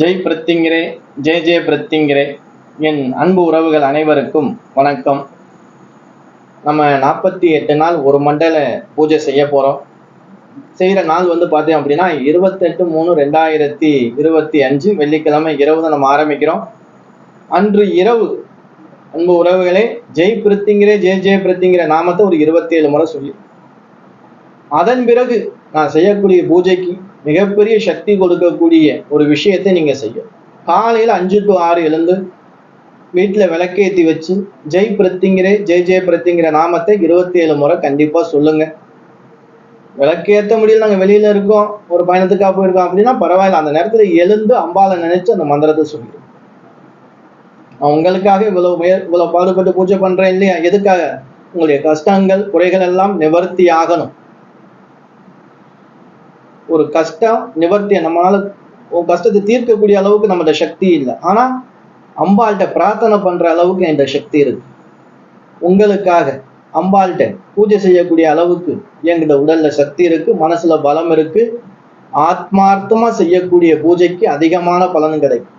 ஜெய் பிரத்திங்கிரே ஜெய் ஜெய பிரத்திங்கிரே. என் அன்பு உறவுகள் அனைவருக்கும் வணக்கம். நம்ம நாற்பத்தி எட்டு நாள் ஒரு மண்டல பூஜை செய்ய போகிறோம் செய்கிற நாள் வந்து பார்த்தோம் அப்படின்னா இருபத்தெட்டு மூணு ரெண்டாயிரத்தி இருபத்தி அஞ்சு வெள்ளிக்கிழமை இரவு தான் நம்ம ஆரம்பிக்கிறோம். அன்று இரவு அன்பு உறவுகளே ஜெய் பிரித்திங்கிரே ஜெய ஜெய பிரித்திங்கிற நாமத்தை ஒரு இருபத்தி ஏழு முறை சொல்லி அதன் பிறகு நான் செய்யக்கூடிய பூஜைக்கு மிகப்பெரிய சக்தி கொடுக்கக்கூடிய ஒரு விஷயத்தை நீங்க செய்யும் காலையில் அஞ்சு டு ஆறு எழுந்து வீட்டில் விளக்கேத்தி வச்சு ஜெய் பிரத்திங்கிற ஜெய் ஜெய பிரத்திங்கிற நாமத்தை இருபத்தி ஏழு முறை கண்டிப்பாக சொல்லுங்க. விளக்கேத்த முடியல நாங்கள் வெளியில இருக்கோம் ஒரு பயணத்துக்காக போயிருக்கோம் அப்படின்னா பரவாயில்ல. அந்த நேரத்தில் எழுந்து அம்பாலை நினைச்சு அந்த மந்திரத்தை சொல்லிடும் நான் உங்களுக்காக இவ்வளவு முயற் இவ்வளவு பாடுபட்டு பூஜை பண்றேன் இல்லையா? எதுக்காக? உங்களுடைய கஷ்டங்கள் குறைகள் எல்லாம் நிவர்த்தி ஆகணும். ஒரு கஷ்டம் நிவர்த்திய நம்மளால உன் கஷ்டத்தை தீர்க்கக்கூடிய அளவுக்கு நம்மகிட்ட சக்தி இல்லை. ஆனா அம்பாள்கிட்ட பிரார்த்தனை பண்ற அளவுக்கு என்கிட்ட சக்தி இருக்கு. உங்களுக்காக அம்பாள்கிட்ட பூஜை செய்யக்கூடிய அளவுக்கு என்கிட்ட உடல்ல சக்தி இருக்கு மனசுல பலம் இருக்கு. ஆத்மார்த்தமா செய்யக்கூடிய பூஜைக்கு அதிகமான பலன் கிடைக்கும்.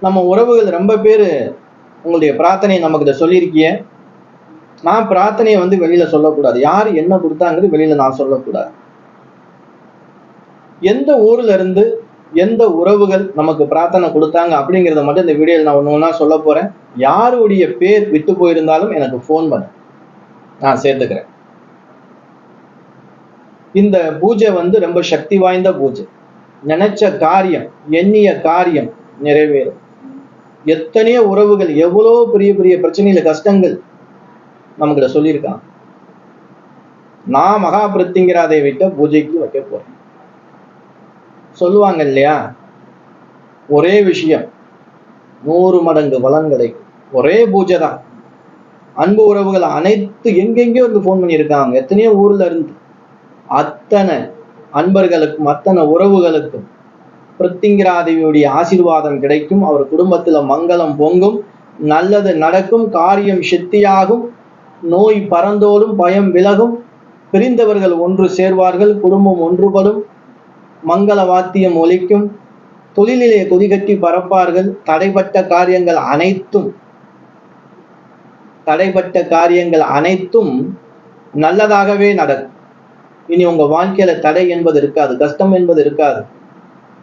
நம்ம உறவுகள் ரொம்ப பேர் உங்களுடைய பிரார்த்தனையை நமக்கு இதை சொல்லியிருக்கிய. நான் பிரார்த்தனையை வந்து வெளியில சொல்லக்கூடாது. யார் என்ன கொடுத்தாங்கிறது வெளியில நான் சொல்லக்கூடாது. எந்த ஊர்ல இருந்து எந்த உறவுகள் நமக்கு பிரார்த்தனை கொடுத்தாங்க அப்படிங்கிறத மட்டும் இந்த வீடியோவில் நான் ஒன்று ஒன்றா சொல்ல போறேன். யாருடைய பேர் விட்டு போயிருந்தாலும் எனக்கு ஃபோன் பண்ண. நான் சேர்த்துக்கிறேன். இந்த பூஜை வந்து ரொம்ப சக்தி வாய்ந்த பூஜை. நினைச்ச காரியம் எண்ணிய காரியம் நிறைவேறும். எத்தனையோ உறவுகள் எவ்வளோ பெரிய பெரிய பிரச்சனையில கஷ்டங்கள் நம்மகிட்ட சொல்லியிருக்காங்க. நான் மகாபிருத்திங்கிராதை விட்ட பூஜைக்கு வைக்க போறேன். சொல்லுவாங்க இல்லையா ஒரே விஷயம் நூறு மடங்கு வளங்களை கிடைக்கும். ஒரே பூஜை தான். அன்பு உறவுகள் அனைத்து எங்கெங்கேயோ இருந்து ஃபோன் பண்ணியிருக்காங்க. எத்தனையோ ஊர்ல இருந்து. அத்தனை அன்பர்களுக்கும் அத்தனை உறவுகளுக்கும் பிருத்திங்கிராதேவியுடைய ஆசீர்வாதம் கிடைக்கும். அவர் குடும்பத்துல மங்களம் பொங்கும். நல்லது நடக்கும். காரியம் சித்தியாகும். நோய் பறந்தோடும் பயம் விலகும். பிரிந்தவர்கள் ஒன்று சேர்வார்கள். குடும்பம் ஒன்றுபடும். மங்கள வாத்தியம் ஒலிக்கும். தொழிலிலே கொதிகட்டி பறப்பார்கள். தடைப்பட்ட காரியங்கள் அனைத்தும் தடைப்பட்ட காரியங்கள் அனைத்தும் நல்லதாகவே நடக்கும். இனி உங்க வாழ்க்கையில தடை என்பது இருக்காது கஷ்டம் என்பது இருக்காது.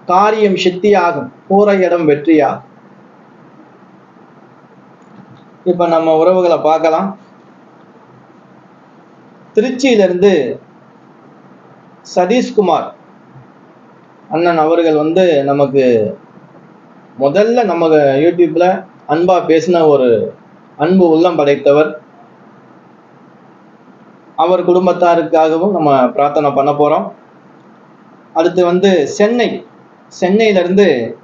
காரியம் சித்தியாகும் போற இடம் வெற்றியாகும். இப்ப நம்ம உறவுகளை பார்க்கலாம். திருச்சியிலிருந்து சதீஷ்குமார் அண்ணன் அவர்கள் வந்து நமக்கு முதல்ல நம்ம யூடியூப்ல அன்பா பேசின ஒரு அன்பு உள்ளம் படைத்தவர். அவர் குடும்பத்தாருக்காகவும் நம்ம பிரார்த்தனை பண்ண போறோம். அடுத்து வந்து சென்னை. சென்னையில இருந்து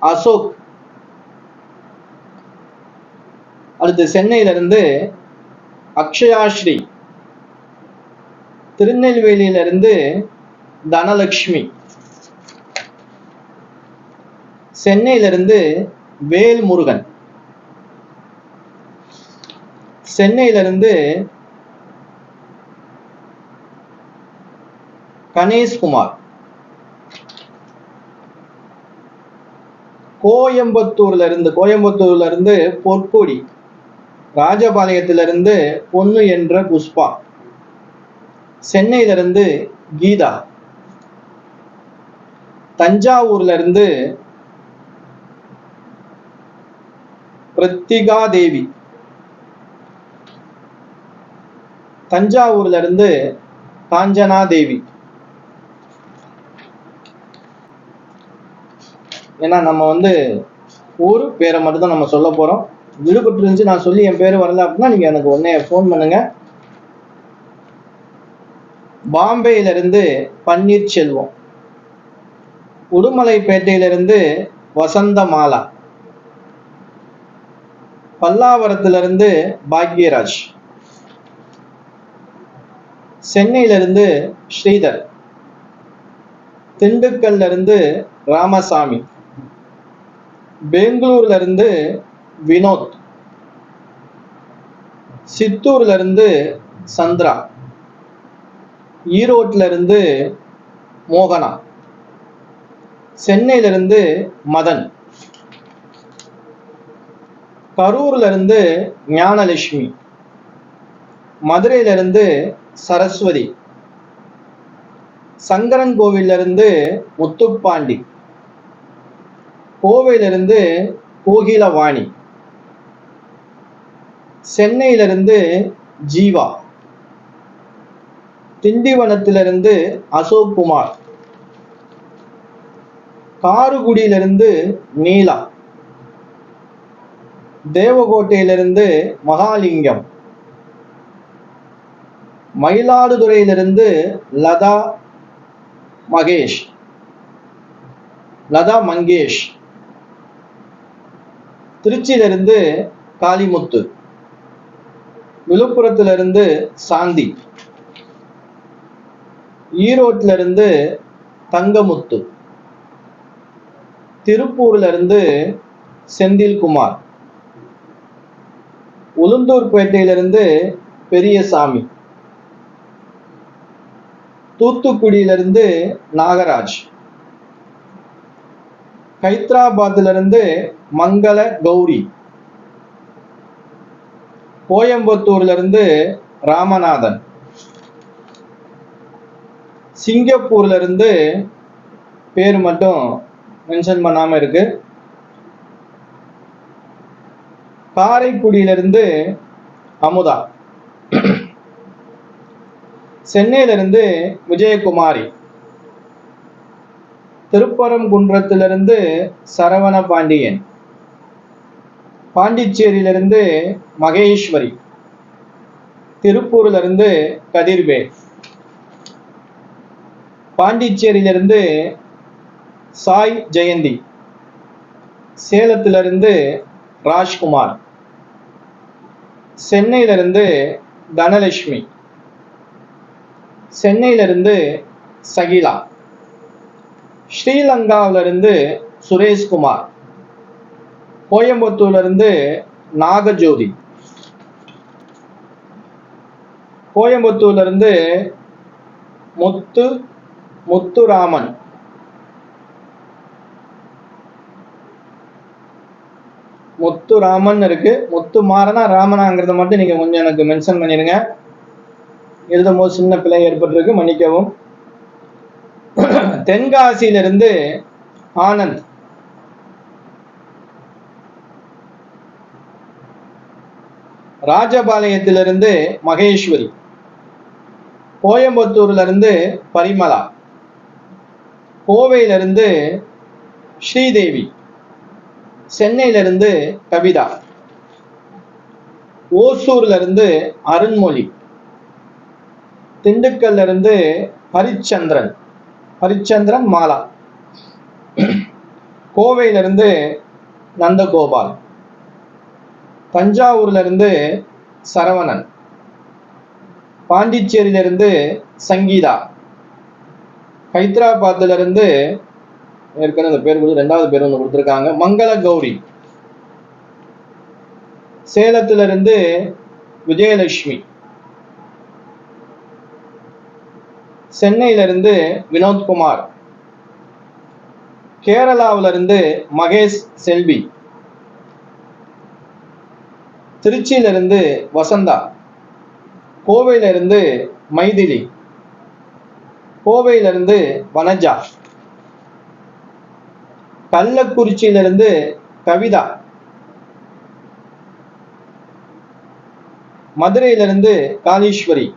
அசோக். அடுத்து சென்னையில இருந்து அக்ஷயாஸ்ரீ. திருநெல்வேலியில இருந்து தனலட்சுமி சென்னையிலிருந்து வேல்முருகன். சென்னையிலிருந்து கணேஷ்குமார். கோயம்புத்தூர்ல இருந்து கோயம்புத்தூர்ல இருந்து பொற்கொடி. ராஜபாளையத்திலிருந்து பொண்ணு என்ற புஷ்பா. சென்னையிலிருந்து கீதா. தஞ்சாவூர்ல இருந்து பிருத்திகா தேவி தஞ்சாவூர்ல இருந்து காஞ்சனா தேவி ஏன்னா நம்ம வந்து ஊர் பேரை மட்டும் தான் நம்ம சொல்ல போறோம். விடுபட்டு இருந்துச்சு நான் சொல்லி என் பேர் வரல அப்படின்னா நீங்க எனக்கு உடனே ஃபோன் பண்ணுங்க. பாம்பேயில இருந்து பன்னீர்செல்வம். உடுமலைப்பேட்டையிலிருந்து வசந்தமாலா பல்லாவரத்திலிருந்து பாக்யராஜ் சென்னையிலிருந்து ஸ்ரீதர் திண்டுக்கல்ல இருந்து ராமசாமி பெங்களூர்ல இருந்து வினோத் சித்தூர்ல இருந்து சந்திரா ஈரோட்ல இருந்து மோகனா. சென்னையிலிருந்து மதன். கரூர்ல இருந்து ஞானலட்சுமி. மதுரையிலிருந்து சரஸ்வதி. சங்கரன்கோவில்ல இருந்து முத்துப்பாண்டி. கோவையிலிருந்து கோகிலவாணி. சென்னையிலிருந்து ஜீவா. திண்டிவனத்திலிருந்து அசோக் குமார் காரகுடியிலிருந்து நீலா. தேவகோட்டையிலிருந்து மகாலிங்கம். மயிலாடுதுறையிலிருந்து லதா மகேஷ். லதா மங்கேஷ். திருச்சியிலிருந்து காளிமுத்து. விழுப்புரத்திலிருந்து சாந்தி. ஈரோட்டிலிருந்து தங்கமுத்து. திருப்பூர்ல இருந்து செந்தில்குமார் உளுந்தூர்பேட்டையிலிருந்து பெரியசாமி. தூத்துக்குடியிலிருந்து நாகராஜ். ஹைதராபாத்திலிருந்து மங்கள கௌரி. கோயம்புத்தூர்ல இருந்து ராமநாதன். சிங்கப்பூர்ல இருந்து பேர் மட்டும் மென்ஷன் பண்ணாம இருக்கு. காரைக்குடியிலிருந்து அமுதா. சென்னையிலிருந்து விஜயகுமாரி. திருப்பரங்குன்றத்திலிருந்து சரவண பாண்டியன் பாண்டிச்சேரியிலிருந்து மகேஸ்வரி. திருப்பூரிலிருந்து கதிர்வேல். பாண்டிச்சேரியிலிருந்து சாய் ஜெயந்தி. சேலத்திலிருந்து ராஜ்குமார். சென்னையிலிருந்து தனலட்சுமி. சென்னையிலிருந்து சகிலா. ஸ்ரீலங்காவிலிருந்து சுரேஷ்குமார். கோயம்புத்தூர்லேருந்து நாகஜோதி. கோயம்புத்தூர்லேருந்து முத்து முத்துராமன். முத்துராமன் இருக்கு. முத்து மாறனா ராமனாங்கிறத மட்டும் நீங்க கொஞ்சம் எனக்கு மென்ஷன் பண்ணிடுங்க. எழுதும் போது சின்ன பிழை ஏற்பட்டிருக்கு. மன்னிக்கவும். தென்காசியிலிருந்து ஆனந்த். ராஜபாளையத்திலிருந்து மகேஸ்வரி. கோயம்புத்தூர்ல இருந்து பரிமளா. கோவையிலிருந்து ஸ்ரீதேவி. சென்னையிலிருந்து கவிதா. ஓசூர்ல இருந்து அருண்மொழி. திண்டுக்கல்ல இருந்து ஹரிச்சந்திரன். ஹரிச்சந்திரன் மாலா. கோவையிலிருந்து நந்தகோபால். தஞ்சாவூர்ல இருந்து சரவணன். பாண்டிச்சேரியிலிருந்து சங்கீதா. ஹைதராபாத்ல இருந்து ஏற்கனவே அந்த பேர் கொடுத்து ரெண்டாவது பேர் ஒன்று கொடுத்துருக்காங்க. மங்கள கௌரி. சேலத்திலிருந்து விஜயலட்சுமி. சென்னையிலிருந்து வினோத்குமார். கேரளாவிலிருந்து மகேஷ் செல்வி. திருச்சியிலிருந்து வசந்தா. கோவையிலிருந்து மைதிலி. கோவையிலிருந்து வனஜா. கள்ளக்குறிச்சியிலிருந்து கவிதா. மதுரையிலிருந்து காளீஸ்வரி.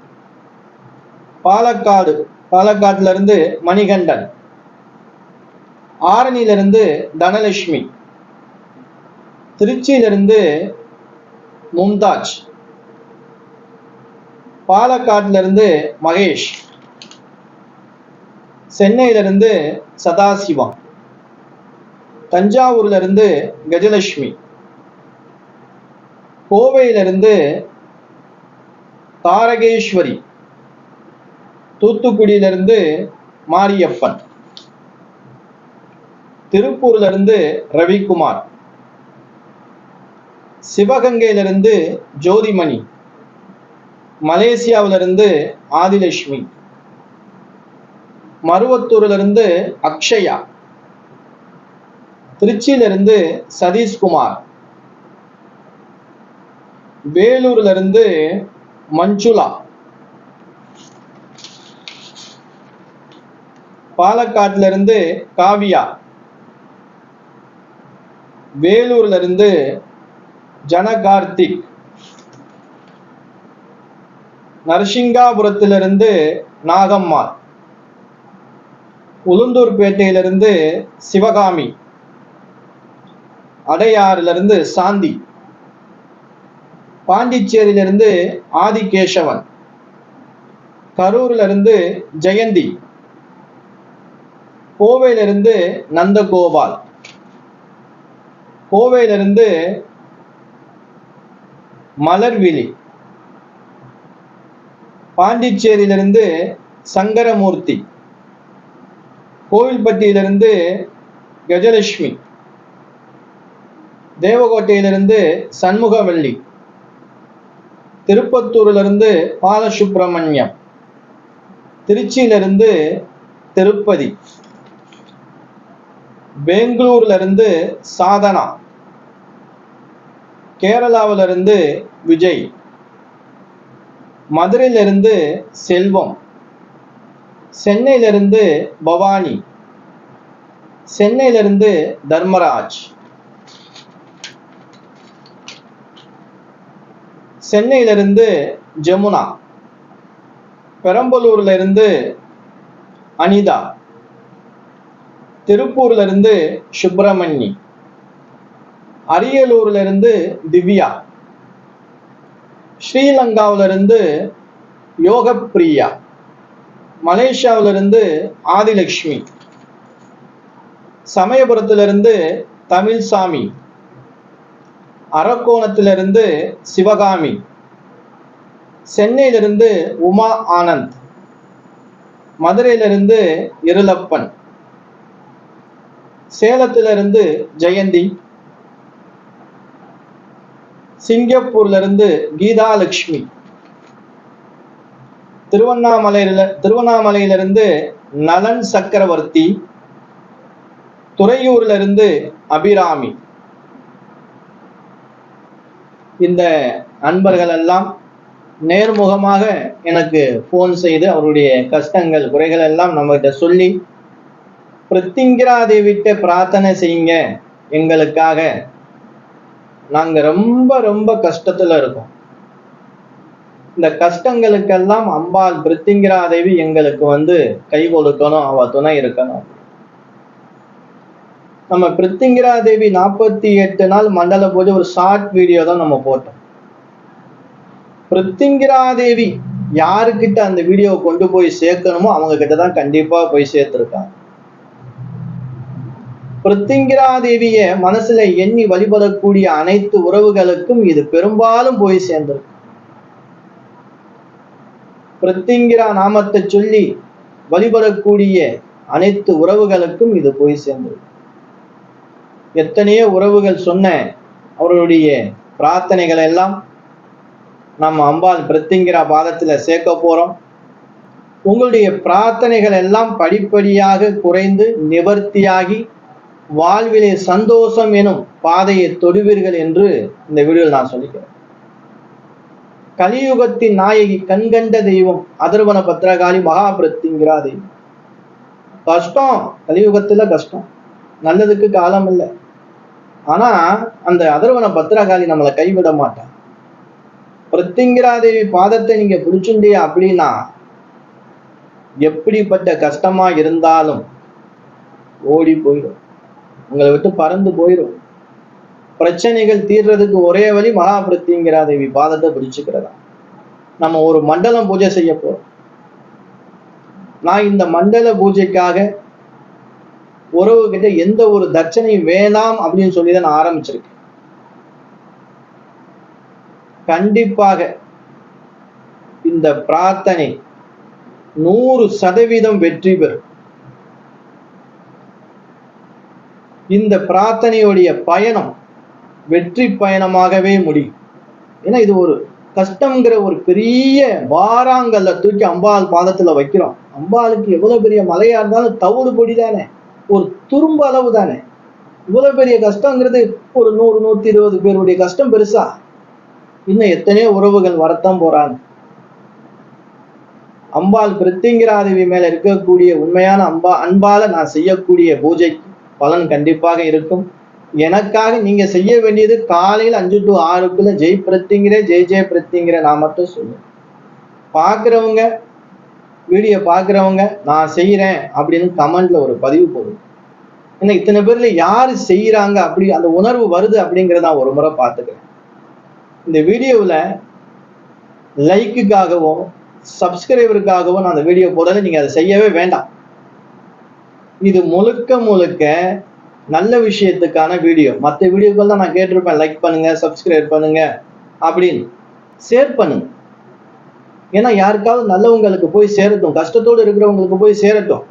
பாலக்காடு பாலக்காட்டிலிருந்து மணிகண்டன். ஆரணியிலிருந்து தனலட்சுமி. திருச்சியிலிருந்து மும்தாஜ். பாலக்காட்டிலிருந்து மகேஷ். சென்னையிலிருந்து சதாசிவம். தஞ்சாவூர்ல இருந்து கஜலட்சுமி. கோவையிலிருந்து தாரகேஸ்வரி. தூத்துக்குடியிலிருந்து மாரியப்பன். திருப்பூர்ல இருந்து ரவிக்குமார். சிவகங்கையிலிருந்து ஜோதிமணி. மலேசியாவிலிருந்து ஆதிலட்சுமி. மருவத்தூர்ல இருந்து அக்ஷயா. திருச்சியிலிருந்து சதீஷ்குமார். வேலூர்ல இருந்து மஞ்சுளா. பாலக்காட்டுல இருந்து காவியா. வேலூர்ல இருந்து ஜனகார்த்திக். நரசிங்காபுரத்திலிருந்து நாகம்மாள். உளுந்தூர்பேட்டையிலிருந்து சிவகாமி. அடையாறிலிருந்து சாந்தி. பாண்டிச்சேரியிலிருந்து ஆதிகேசவன். கரூர்ல இருந்து ஜெயந்தி. கோவையிலிருந்து நந்தகோபால். கோவையிலிருந்து மலர்விழி. பாண்டிச்சேரியிலிருந்து சங்கரமூர்த்தி. கோவில்பட்டியிலிருந்து கஜலட்சுமி. தேவகோட்டையிலிருந்து சண்முகவள்ளி திருப்பத்தூரிலிருந்து பாலசுப்பிரமணியம் திருச்சியிலிருந்து திருப்பதி பெங்களூர்லருந்து சாதனா கேரளாவிலிருந்து விஜய் மதுரையிலிருந்து செல்வம் சென்னையிலிருந்து பவானி சென்னையிலிருந்து தர்மராஜ். சென்னையிலிருந்து ஜமுனா பெரம்பலூர்ல இருந்து அனிதா திருப்பூர்ல இருந்து சுப்பிரமணி அரியலூர்ல இருந்து திவ்யா ஸ்ரீலங்காவில இருந்து யோகப்பிரியா மலேசியாவில இருந்து ஆதிலட்சுமி சமயபுரத்திலிருந்து தமிழ்சாமி அரக்கோணத்திலிருந்து சிவகாமி சென்னையிலிருந்து உமா ஆனந்த் மதுரையிலிருந்து இருளப்பன் சேலத்திலிருந்து ஜெயந்தி சிங்கப்பூர்லிருந்து கீதாலட்சுமி திருவண்ணாமலையில திருவண்ணாமலையிலிருந்து நலன் சக்கரவர்த்தி துறையூர்லிருந்து அபிராமி. இந்த நண்பர்கள் எல்லாம் நேர்முகமாக எனக்கு ஃபோன் செய்து அவருடைய கஷ்டங்கள் குறைகள் எல்லாம் நம்மகிட்ட சொல்லி பிரித்திங்கிரா தேவிட்ட பிரார்த்தனை செய்யுங்க. எங்களுக்காக நாங்க ரொம்ப ரொம்ப கஷ்டத்துல இருக்கோம். இந்த கஷ்டங்களுக்கெல்லாம் அம்பாள் பிரித்திங்கிரா தேவி எங்களுக்கு வந்து கை கொடுக்கணும். அவ துணை இருக்கணும். நம்ம பிரித்திங்கிரா தேவி நாற்பத்தி எட்டு நாள் மண்டல பூஜை ஒரு ஷார்ட் வீடியோ தான் நம்ம போட்டோம். பிரித்திங்கிரா தேவி யாருக்கிட்ட அந்த வீடியோவை கொண்டு போய் சேர்க்கணுமோ அவங்க கிட்ட தான் கண்டிப்பா போய் சேர்த்திருக்காங்க. பிரித்திங்கிரா தேவிய மனசுல எண்ணி வழிபடக்கூடிய அனைத்து உறவுகளுக்கும் இது பெரும்பாலும் போய் சேர்ந்திருக்கு. பிரித்திங்கிரா நாமத்தை சொல்லி வழிபடக்கூடிய அனைத்து உறவுகளுக்கும் இது போய் சேர்ந்திருக்கு. எத்தனையோ உறவுகள் சொன்ன அவர்களுடைய பிரார்த்தனைகள் எல்லாம் நம்ம அம்பாள் பிரத்திங்கிற பாதத்துல சேர்க்க போறோம். உங்களுடைய பிரார்த்தனைகள் எல்லாம் படிப்படியாக குறைந்து நிவர்த்தியாகி வாழ்விலே சந்தோஷம் எனும் பாதையை தொடுவீர்கள் என்று இந்த வீடியோவில் நான் சொல்லிக்கிறேன். கலியுகத்தின் நாயகி கண்கண்ட தெய்வம் அதர்வன பத்திரகாளி மகாபிரத்திங்கிறா தெய்வம். கஷ்டம் கலியுகத்துல கஷ்டம். நல்லதுக்கு காலம் இல்லை ஆனா அந்த அதர்வன பத்திரகாளி நம்மளை கைவிட மாட்டான். பிரத்திங்கிரா தேவி பாதத்தை நீங்க பிடிச்சுண்டே அப்படின்னா எப்படிப்பட்ட கஷ்டமா இருந்தாலும் ஓடி போயிடும் உங்களை விட்டு பறந்து போயிடும் பிரச்சனைகள் தீர்றதுக்கு ஒரே வழி மகா பிரத்திங்கிரா தேவி பாதத்தை பிடிச்சுக்கிறதா. நம்ம ஒரு மண்டலம் பூஜை செய்ய போறோம். நான் இந்த மண்டல பூஜைக்காக உறவு கிட்ட எந்த ஒரு தட்சணையும் வேணாம் அப்படின்னு சொல்லி தான் நான் ஆரம்பிச்சிருக்கேன். கண்டிப்பாக இந்த பிரார்த்தனை நூறு சதவீதம் வெற்றி பெறும். இந்த பிரார்த்தனையுடைய பயணம் வெற்றி பயணமாகவே முடியும். ஏன்னா இது ஒரு கஷ்டம்ங்கிற ஒரு பெரிய வாராங்கல்ல தூக்கி அம்பாள் பாதத்துல வைக்கிறோம். அம்பாளுக்கு எவ்வளவு பெரிய மலையா இருந்தாலும் தவிடு பொடி தானே ஒரு துரும்பு அளவு தானே? இவ்வளவு பெரிய கஷ்டங்கிறது ஒரு நூறு நூத்தி இருபது பேருடைய கஷ்டம் பெருசா? இன்னும் எத்தனையோ உறவுகள் வரத்தான் போறாங்க. அம்பாள் பிரித்திங்கிராதேவி மேல இருக்கக்கூடிய உண்மையான அம்பா அன்பால நான் செய்யக்கூடிய பூஜை பலன் கண்டிப்பாக இருக்கும். எனக்காக நீங்க செய்ய வேண்டியது காலையில் அஞ்சு டு ஆறுக்குள்ள ஜெய் பிரத்திங்கிற ஜெய் ஜெய் பிரத்திங்கிற நான் மட்டும் சொல்லுவேன். பார்க்குறவங்க வீடியோ பார்க்குறவங்க நான் செய்கிறேன் அப்படின்னு கமெண்ட்ல ஒரு பதிவு போதும் ஏன்னா இத்தனை பேர்ல யார் செய்கிறாங்க அப்படி அந்த உணர்வு வருது அப்படிங்கிறத நான் ஒரு முறை பார்த்துக்கிறேன். இந்த வீடியோவில் லைக்குக்காகவும் சப்ஸ்கிரைபருக்காகவும் நான் அந்த வீடியோ போடலை நீங்கள் அதை செய்யவே வேண்டாம். இது முழுக்க முழுக்க நல்ல விஷயத்துக்கான வீடியோ. மற்ற வீடியோக்கள் தான் நான் கேட்டிருப்பேன். லைக் பண்ணுங்க சப்ஸ்கிரைப் பண்ணுங்க அப்படின்னு. ஷேர் பண்ணுங்க. ஏன்னா யாருக்காவது நல்லவங்களுக்கு போய் சேரட்டும் கஷ்டத்தோடு இருக்கிறவங்களுக்கு போய் சேரட்டும்.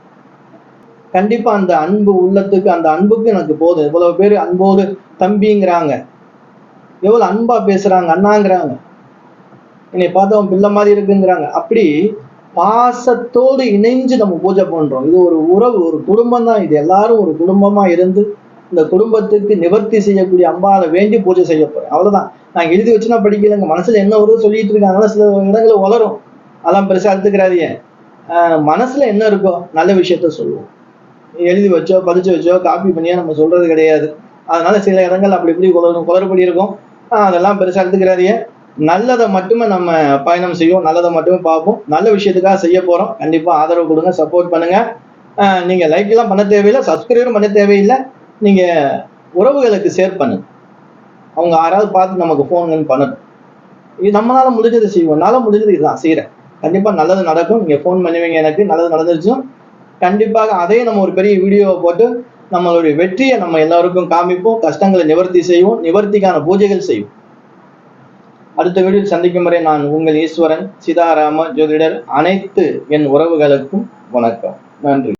கண்டிப்பா அந்த அன்பு உள்ளத்துக்கு அந்த அன்புக்கு எனக்கு போதும். இவ்வளவு பேர் அன்போடு தம்பிங்கிறாங்க. எவ்வளவு அன்பா பேசுறாங்க அண்ணாங்கிறாங்க. என்னை பார்த்து அவன் பிள்ளை மாதிரி இருக்குங்கிறாங்க. அப்படி பாசத்தோடு இணைஞ்சு நம்ம பூஜை பண்றோம். இது ஒரு உறவு ஒரு குடும்பம் தான் இது எல்லாரும் ஒரு குடும்பமா இருந்து இந்த குடும்பத்துக்கு நிவர்த்தி செய்யக்கூடிய அம்பாவை வேண்டி பூஜை செய்ய போறேன். அவ்வளவுதான். நான் எழுதி வச்சு நான் படிக்கலைங்க. மனசுல என்ன வருதோ சொல்லிட்டு இருக்காங்க சில இடங்களில் வளரும். அதெல்லாம் பெருசா எடுத்துக்கிறாதீங்க மனசுல என்ன இருக்கோ நல்ல விஷயத்த சொல்லுவோம். எழுதி வச்சோ பதிச்சு வச்சோ காப்பி பண்ணியோ நம்ம சொல்றது கிடையாது. அதனால சில இடங்கள் அப்படி இப்படி குளரும் குளறுபடி இருக்கும். அதெல்லாம் பெருசா எடுத்துக்கிறாதீங்க நல்லதை மட்டுமே நம்ம பயணம் செய்வோம். நல்லதை மட்டுமே பார்ப்போம். நல்ல விஷயத்துக்காக செய்ய போறோம். கண்டிப்பா ஆதரவு கொடுங்க சப்போர்ட் பண்ணுங்க. நீங்க லைக் எல்லாம் பண்ண தேவையில்லை சப்ஸ்கிரைபும் பண்ண தேவையில்லை. நீங்க உறவுகளுக்கு ஷேர் பண்ணுங்க அவங்க யாராவது பார்த்து நமக்கு ஃபோன் பண்ணணும். இது நம்மளால முடிஞ்சதை செய்வோம். என்னால முடிஞ்சது இதுதான். செய்யறேன் கண்டிப்பா நல்லது நடக்கும். நீங்க ஃபோன் பண்ணுவீங்க எனக்கு. நல்லது நடந்துருச்சும் கண்டிப்பாக அதே நம்ம ஒரு பெரிய வீடியோவை போட்டு நம்மளுடைய வெற்றியை நம்ம எல்லாருக்கும் காமிப்போம். கஷ்டங்களை நிவர்த்தி செய்வோம். நிவர்த்திக்கான பூஜைகள் செய்வோம். அடுத்த வீடியோவில் சந்திக்கும் வரை நான் உங்கள் ஈஸ்வரன் சிதாராம ஜோதிடர் அனைத்து என் உறவுகளுக்கும் வணக்கம். நன்றி.